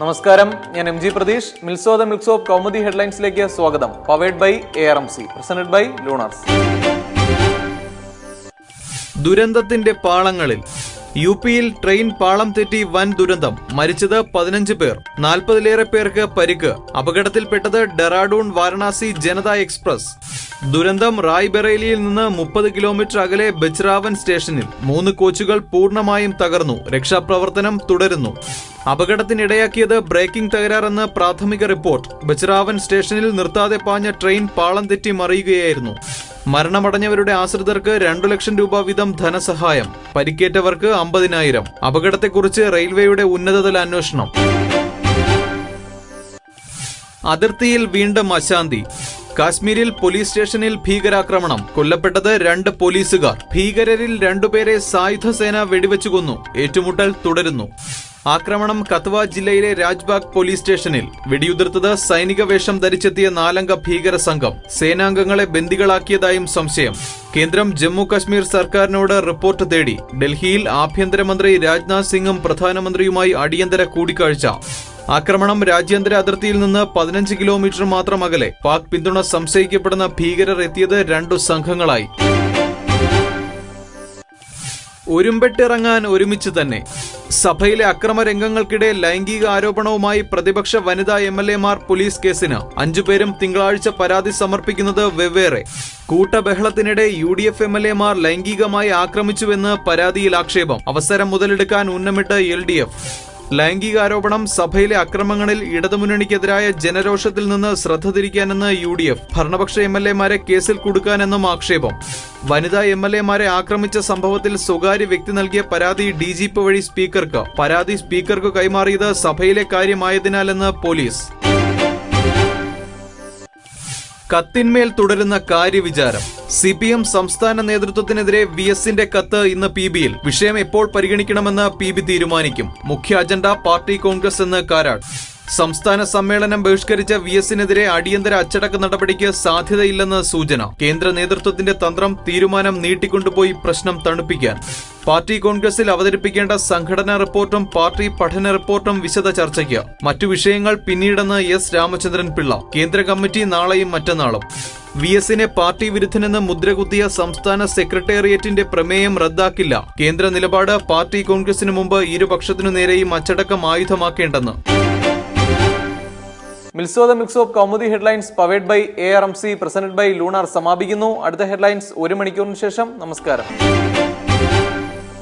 നമസ്കാരം. ഞാൻ M G Pratheesh. മിൽസോ ദ മിൽക്സ് ഓഫ് കൗമുദി ഹെഡ്ലൈൻസിലേക്ക് സ്വാഗതം. Powered by A R M C presented by Lunars ദുരന്തത്തിന്റെ പാളങ്ങളിൽ യു പിയിൽ ട്രെയിൻ പാളം തെറ്റി വൻ ദുരന്തം. മരിച്ചത് പതിനഞ്ച് പേർ. നാൽപ്പതിലേറെ പേർക്ക് പരിക്ക്. അപകടത്തിൽപ്പെട്ടത് ഡെറാഡൂൺ വാരണാസി ജനത എക്സ്പ്രസ്. ദുരന്തം റായ്ബറേലിയിൽ നിന്ന് മുപ്പത് കിലോമീറ്റർ അകലെ ബച്ചറാവൻ സ്റ്റേഷനിൽ മൂന്ന് കോച്ചുകൾ പൂർണമായും തകർന്നു. രക്ഷാപ്രവർത്തനം തുടരുന്നു. അപകടത്തിനിടയാക്കിയത് ബ്രേക്കിംഗ് തകരാറെന്ന് പ്രാഥമിക റിപ്പോർട്ട്. ബച്ചിറാവൻ സ്റ്റേഷനിൽ നിർത്താതെ പാഞ്ഞ ട്രെയിൻ പാളം തെറ്റി മറിയുകയായിരുന്നു. മരണമടഞ്ഞവരുടെ ആശ്രിതർക്ക് രണ്ടു ലക്ഷം രൂപ വീതം ധനസഹായം. പരിക്കേറ്റവർക്ക് അമ്പതിനായിരം. അപകടത്തെക്കുറിച്ച് റെയിൽവേയുടെ ഉന്നതതല അന്വേഷണം. അതിർത്തിയിൽ വീണ്ടും അശാന്തി. കാശ്മീരിൽ പോലീസ് സ്റ്റേഷനിൽ ഭീകരാക്രമണം. കൊല്ലപ്പെട്ടത് രണ്ട് പോലീസുകാർ. ഭീകരരിൽ രണ്ടുപേരെ സായുധസേന വെടിവെച്ചു കൊന്നു. ഏറ്റുമുട്ടൽ തുടരുന്നു. ആക്രമണം കത്വ ജില്ലയിലെ രാജ്ബാഗ് പോലീസ് സ്റ്റേഷനിൽ. വെടിയുതിർത്തത് സൈനിക വേഷം ധരിച്ചെത്തിയ നാലംഗ ഭീകര സംഘം. സേനാംഗങ്ങളെ ബന്ദികളാക്കിയതായും സംശയം. കേന്ദ്രം ജമ്മു കശ്മീർ സർക്കാരിനോട് റിപ്പോർട്ട് തേടി ഡൽഹിയിൽ ആഭ്യന്തരമന്ത്രി രാജ്നാഥ് സിംഗും പ്രധാനമന്ത്രിയുമായി അടിയന്തര കൂടിക്കാഴ്ച. ആക്രമണം രാജ്യാന്തര അതിർത്തിയിൽ നിന്ന് പതിനഞ്ച് കിലോമീറ്റർ മാത്രം അകലെ. പാക് പിന്തുണ സംശയിക്കപ്പെടുന്ന ഭീകരർ എത്തിയത് രണ്ടു സംഘങ്ങളായി. ഒരുമ്പെട്ടിറങ്ങാൻ ഒരുമിച്ച് തന്നെ. സഭയിലെ അക്രമരംഗങ്ങൾക്കിടെ ലൈംഗിക ആരോപണവുമായി പ്രതിപക്ഷ വനിതാ എം എൽ എമാർ പോലീസ് കേസിന് അഞ്ചുപേരും തിങ്കളാഴ്ച പരാതി സമർപ്പിക്കുന്നത് വെവ്വേറെ. കൂട്ടബഹളത്തിനിടെ U D F M L എമാർ ലൈംഗികമായി ആക്രമിച്ചുവെന്ന് പരാതിയിൽ ആക്ഷേപം. അവസരം മുതലെടുക്കാൻ ഉന്നമിട്ട് എൽ ഡി എഫ്. ലൈംഗികാരോപണം സഭയിലെ അക്രമങ്ങളിൽ ഇടതുമുന്നണിക്കെതിരായ ജനരോഷത്തിൽ നിന്ന് ശ്രദ്ധ തിരിക്കാനെന്ന് യു ഡി എഫ് ഭരണപക്ഷ എം എൽ എമാരെ കേസിൽ കുടുക്കാനെന്നും ആക്ഷേപം. വനിതാ എം എൽ എമാരെ ആക്രമിച്ച സംഭവത്തിൽ സ്വകാര്യ വ്യക്തി നൽകിയ പരാതി ഡി ജി പി വഴി സ്പീക്കർക്ക്. പരാതി സ്പീക്കർക്ക് കൈമാറിയത് സഭയിലെ കാര്യമായതിനാലെന്ന് പോലീസ്. കത്തിന്മേൽ തുടരുന്ന കാര്യവിചാരം. സി പി എം സംസ്ഥാന നേതൃത്വത്തിനെതിരെ വി എസിന്റെ കത്ത് ഇന്ന് പി ബിയിൽ. വിഷയം എപ്പോൾ പരിഗണിക്കണമെന്ന് പി ബി തീരുമാനിക്കും. മുഖ്യ അജണ്ട പാർട്ടി കോൺഗ്രസ് എന്ന് കാരാട്. സംസ്ഥാന സമ്മേളനം ബഹിഷ്കരിച്ച വി എസിനെതിരെ അടിയന്തര അച്ചടക്ക നടപടിക്ക് സാധ്യതയില്ലെന്ന് സൂചന. കേന്ദ്ര നേതൃത്വത്തിന്റെ തന്ത്രം തീരുമാനം നീട്ടിക്കൊണ്ടുപോയി പ്രശ്നം തണുപ്പിക്കാൻ. പാർട്ടി കോൺഗ്രസിൽ അവതരിപ്പിക്കേണ്ട സംഘടനാ റിപ്പോർട്ടും പാർട്ടി പഠന റിപ്പോർട്ടും വിശദ ചർച്ചയ്ക്ക്. മറ്റു വിഷയങ്ങൾ പിന്നീടെന്ന് എസ് രാമചന്ദ്രൻ പിള്ള. കേന്ദ്ര കമ്മിറ്റി നാളെയും മറ്റന്നാളും. വി എസിനെ പാർട്ടി വിരുദ്ധനെന്ന് മുദ്രകുത്തിയ സംസ്ഥാന സെക്രട്ടേറിയറ്റിന്റെ പ്രമേയം റദ്ദാക്കില്ല. കേന്ദ്ര നിലപാട് പാർട്ടി കോൺഗ്രസിനു മുമ്പ് ഇരുപക്ഷത്തിനു നേരെയും അച്ചടക്കം ആയുധമാക്കേണ്ടെന്ന്. മിൽസോ the mix of Kaumudi headlines powered by A R M C presented by Lunar സമാപിക്കുന്നു. അടുത്ത ഹെഡ്ലൈൻസ് ഒരു മണിക്കൂറിന് ശേഷം. നമസ്കാരം.